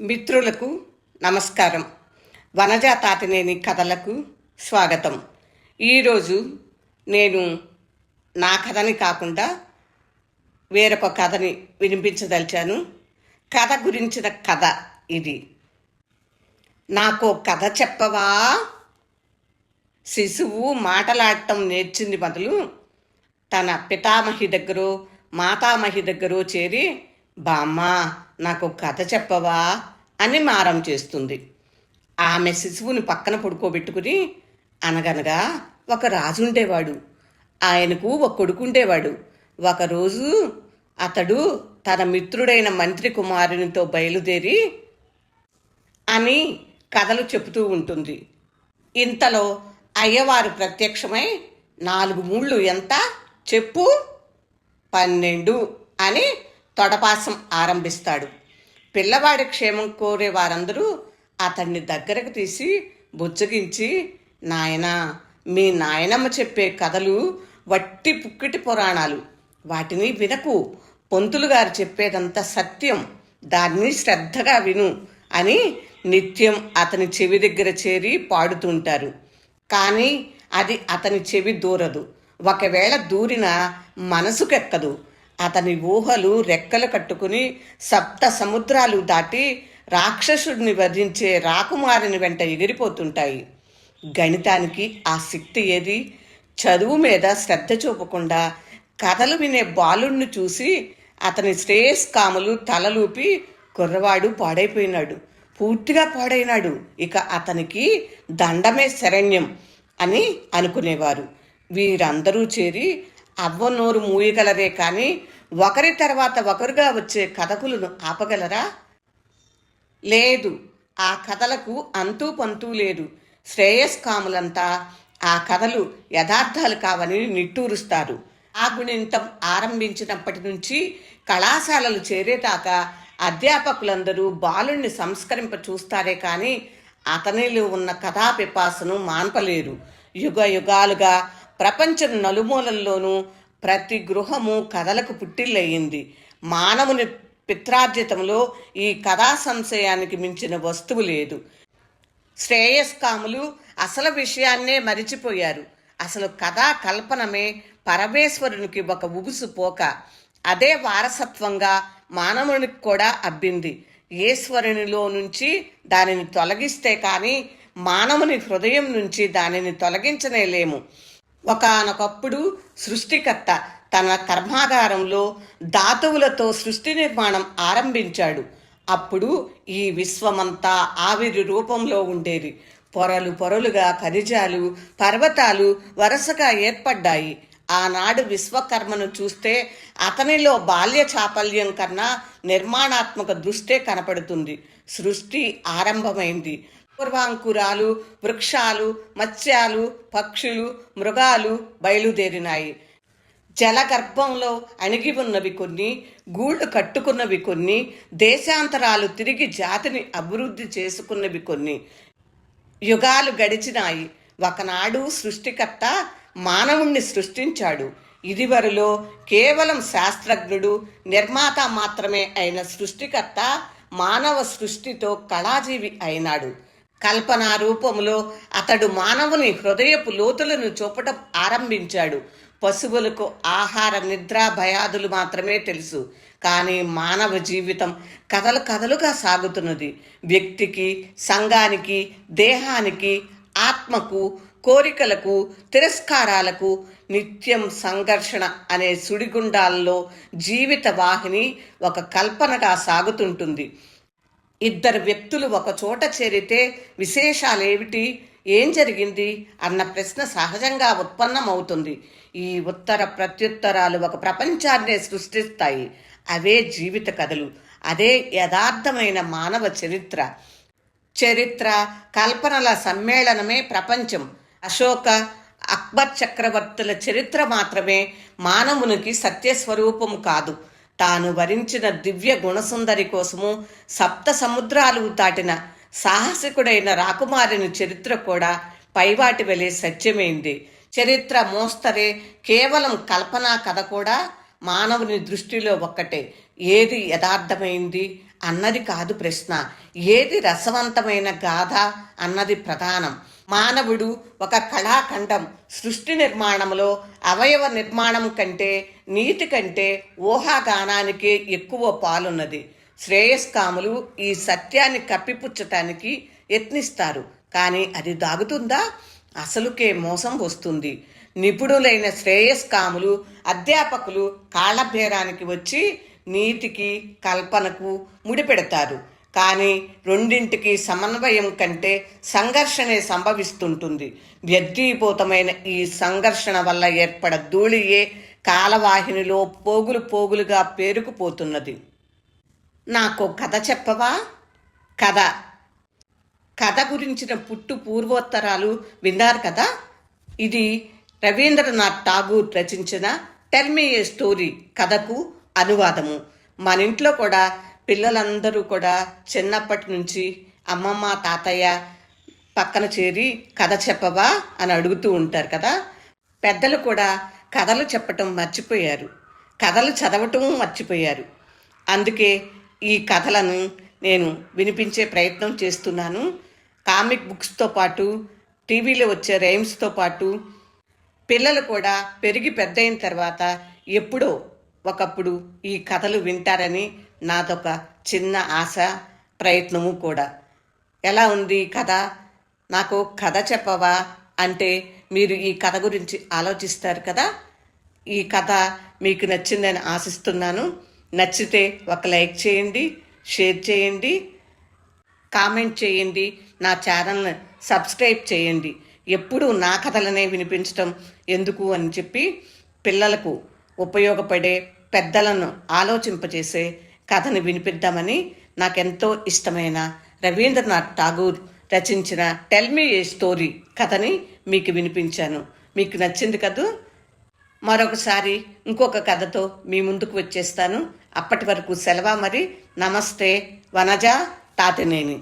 మిత్రులకు నమస్కారం. వనజా తాతినేని కథలకు స్వాగతం. ఈరోజు నేను నా కథని కాకుండా వేరొక కథని వినిపించదలిచాను. కథ గురించిన కథ ఇది. నాకు కథ చెప్పవా? శిశువు మాటలాడటం నేర్చింది మొదలు తన పితామహి దగ్గరో మాతామహి దగ్గరో చేరి బామ్మ నాకు కథ చెప్పవా అని మారం చేస్తుంది. ఆమె శిశువుని పక్కన పడుకోబెట్టుకుని అనగనగా ఒక రాజు ఉండేవాడు ఆయనకు ఒక కొడుకుండేవాడు. ఒకరోజు అతడు తన మిత్రుడైన మంత్రి కుమారునితో బయలుదేరి అని కథలు చెబుతూ ఉంటుంది. ఇంతలో అయ్యవారు ప్రత్యక్షమై నాలుగు మూళ్ళు ఎంత? చెప్పు. పన్నెండు అని తొడపాసం ఆరంభిస్తాడు. పిల్లవాడి క్షేమం కోరే వారందరూ అతన్ని దగ్గరకు తీసి బుజ్జగించి నాయనా మీ నాయనమ్మ చెప్పే కథలు వట్టి పుక్కిటి పురాణాలు. వాటిని వినకు. పొంతులు గారు చెప్పేదంతా సత్యం. దాన్ని శ్రద్ధగా విను అని నిత్యం అతని చెవి దగ్గర చేరి పాడుతుంటారు. కానీ అది అతని చెవి దూరదు. ఒకవేళ దూరిన మనసుకెక్కదు. అతని ఊహలు రెక్కలు కట్టుకుని సప్త సముద్రాలు దాటి రాక్షసుడిని వధించే రాకుమారిని వెంట ఎగిరిపోతుంటాయి. గణితానికి ఆ శక్తి ఏది? చదువు మీద శ్రద్ధ చూపకుండా కథలు వినే బాలుణ్ణి చూసి అతని శ్రేయస్కాములు తలలూపి కుర్రవాడు పాడైపోయినాడు. పూర్తిగా పాడైనాడు. ఇక అతనికి దండమే శరణ్యం అని అనుకునేవారు. వీరందరూ చేరి అవ్వ నోరు మూయగలరే కానీ ఒకరి తర్వాత ఒకరుగా వచ్చే కథకులను ఆపగలరా? లేదు ఆ కథలకు అంతూ పంతూ లేదు. శ్రేయస్కాములంతా ఆ కథలు యథార్థాలు కావని నిట్టూరుస్తారు. ఆ గుణింతం ఆరంభించినప్పటి నుంచి కళాశాలలు చేరేదాకా అధ్యాపకులందరూ బాలుణ్ణి సంస్కరింప చూస్తారే కానీ అతనిలో ఉన్న కథా పిపాసను మాన్పలేరు. యుగ యుగాలుగా ప్రపంచం నలుమూలల్లోనూ ప్రతి గృహము కథలకు పుట్టిల్లయింది మానవుని పిత్రార్జితంలో ఈ కథా సంశయానికి మించిన వస్తువు లేదు. శ్రేయస్కాములు అసలు విషయాన్నే మరిచిపోయారు. అసలు కథా కల్పనమే పరమేశ్వరునికి ఒక ఉగుసు పోక అదే వారసత్వంగా మానవునికి కూడా అబ్బింది. ఈశ్వరునిలో నుంచి దానిని తొలగిస్తే కానీ మానవుని హృదయం నుంచి దానిని తొలగించనేలేము ఒకనొకప్పుడు సృష్టికర్త తన కర్మాగారంలో ధాతువులతో సృష్టి నిర్మాణం ఆరంభించాడు. అప్పుడు ఈ విశ్వమంతా ఆవిరి రూపంలో ఉండేది. పొరలు పొరలుగా ఖనిజాలు పర్వతాలు వరుసగా ఏర్పడ్డాయి. ఆనాడు విశ్వకర్మను చూస్తే అతనిలో బాల్య చాపల్యం కన్నా నిర్మాణాత్మక దృష్టే కనపడుతుంది. సృష్టి ఆరంభమైంది. పూర్వాంకురాలు వృక్షాలు మత్స్యాలు పక్షులు మృగాలు బయలుదేరినాయి. జలగర్భంలో అణిగి ఉన్నవి కొన్ని గూళ్ళు కట్టుకున్నవి కొన్ని దేశాంతరాలు తిరిగి జాతిని అభివృద్ధి చేసుకున్నవి కొన్ని. యుగాలు గడిచినాయి. ఒకనాడు సృష్టికర్త మానవుణ్ణి సృష్టించాడు. ఇదివరలో కేవలం శాస్త్రజ్ఞుడు నిర్మాత మాత్రమే అయిన సృష్టికర్త మానవ సృష్టితో కళాజీవి అయినాడు. కల్పన రూపంలో అతడు మానవుని హృదయపు లోతులను చూపటం ఆరంభించాడు. పశువులకు ఆహార నిద్ర భయాదులు మాత్రమే తెలుసు. కానీ మానవ జీవితం కథలు కథలుగా సాగుతున్నది. వ్యక్తికి సంఘానికి దేహానికి ఆత్మకు కోరికలకు తిరస్కారాలకు నిత్యం సంఘర్షణ అనే సుడిగుండాల్లో జీవిత వాహిని ఒక కల్పనగా సాగుతుంటుంది. ఇద్దరు వ్యక్తులు ఒక చోట చేరితే విశేషాలేమిటి? ఏం జరిగింది? అన్న ప్రశ్న సహజంగా ఉత్పన్నమవుతుంది. ఈ ఉత్తర ప్రత్యుత్తరాలు ఒక ప్రపంచాన్నే సృష్టిస్తాయి. అవే జీవిత కథలు. అదే యథార్థమైన మానవ చరిత్ర. చరిత్ర కల్పనల సమ్మేళనమే ప్రపంచం. అశోక అక్బర్ చక్రవర్తుల చరిత్ర మాత్రమే మానవునికి సత్యస్వరూపం కాదు. తాను వరించిన దివ్య గుణసుందరి కోసము సప్త సముద్రాలు దాటిన సాహసికుడైన రాకుమారుని చరిత్ర కూడా పైవాటి వెలే సత్యమైంది. చరిత్ర మోస్తరే కేవలం కల్పనా కథ కూడా మానవుని దృష్టిలో ఒక్కటే. ఏది యథార్థమైంది అన్నది కాదు ప్రశ్న. ఏది రసవంతమైన గాథ అన్నది ప్రధానం. మానవుడు ఒక కళాఖండం సృష్టి నిర్మాణంలో అవయవ నిర్మాణం కంటే నీతి కంటే ఊహాగానానికే ఎక్కువ పాలున్నది. శ్రేయస్కాములు ఈ సత్యాన్ని కప్పిపుచ్చటానికి యత్నిస్తారు. కానీ అది దాగుతుందా? అసలుకే మోసం వస్తుంది. నిపుణులైన శ్రేయస్కాములు అధ్యాపకులు కాళ్ళబేరానికి వచ్చి నీతికి కల్పనకు ముడిపెడతారు. కానీ రెండింటికి సమన్వయం కంటే సంఘర్షణే సంభవిస్తుంటుంది. వ్యర్థీభూతమైన ఈ సంఘర్షణ వల్ల ఏర్పడ ధూళియే కాలవాహినిలో పోగులు పోగులుగా పేరుకుపోతున్నది. నాకు కథ చెప్పవా? కథ. కథ గురించిన పుట్టు పూర్వోత్తరాలు విన్నారు కదా? ఇది రవీంద్రనాథ్ ఠాగూర్ రచించిన టెల్మీ ఏ స్టోరీ కథకు అనువాదము. మన ఇంట్లో కూడా పిల్లలందరూ కూడా చిన్నప్పటి నుంచి అమ్మమ్మ తాతయ్య పక్కన చేరి కథ చెప్పవా అని అడుగుతూ ఉంటారు కదా. పెద్దలు కూడా కథలు చెప్పటం మర్చిపోయారు. కథలు చదవటం మర్చిపోయారు. అందుకే ఈ కథలను నేను వినిపించే ప్రయత్నం చేస్తున్నాను. కామిక్ బుక్స్తో పాటు టీవీలో వచ్చే రైమ్స్తో పాటు పిల్లలు కూడా పెరిగి పెద్దయిన తర్వాత ఎప్పుడో ఒకప్పుడు ఈ కథలు వింటారని నాదొక చిన్న ఆశ ప్రయత్నము కూడా. ఎలా ఉంది కథ? నాకు కథ చెప్పవా అంటే మీరు ఈ కథ గురించి ఆలోచిస్తారు కదా? ఈ కథ మీకు నచ్చిందని ఆశిస్తున్నాను. నచ్చితే ఒక లైక్ చేయండి షేర్ చేయండి కామెంట్ చేయండి నా ఛానల్ని సబ్స్క్రైబ్ చేయండి. ఎప్పుడూ నా కథలనే వినిపించటం ఎందుకు అని చెప్పి పిల్లలకు ఉపయోగపడే పెద్దలను ఆలోచింపజేసే కథని వినిపిద్దామని నాకెంతో ఇష్టమైన రవీంద్రనాథ్ ఠాగూర్ రచించిన టెల్ మీ ఏ స్టోరీ కథని మీకు వినిపించాను. మీకు నచ్చింది కదూ? మరొకసారి ఇంకొక కథతో మీ ముందుకు వచ్చేస్తాను. అప్పటి వరకు సెలవా మరి. నమస్తే వనజ తాతినేని.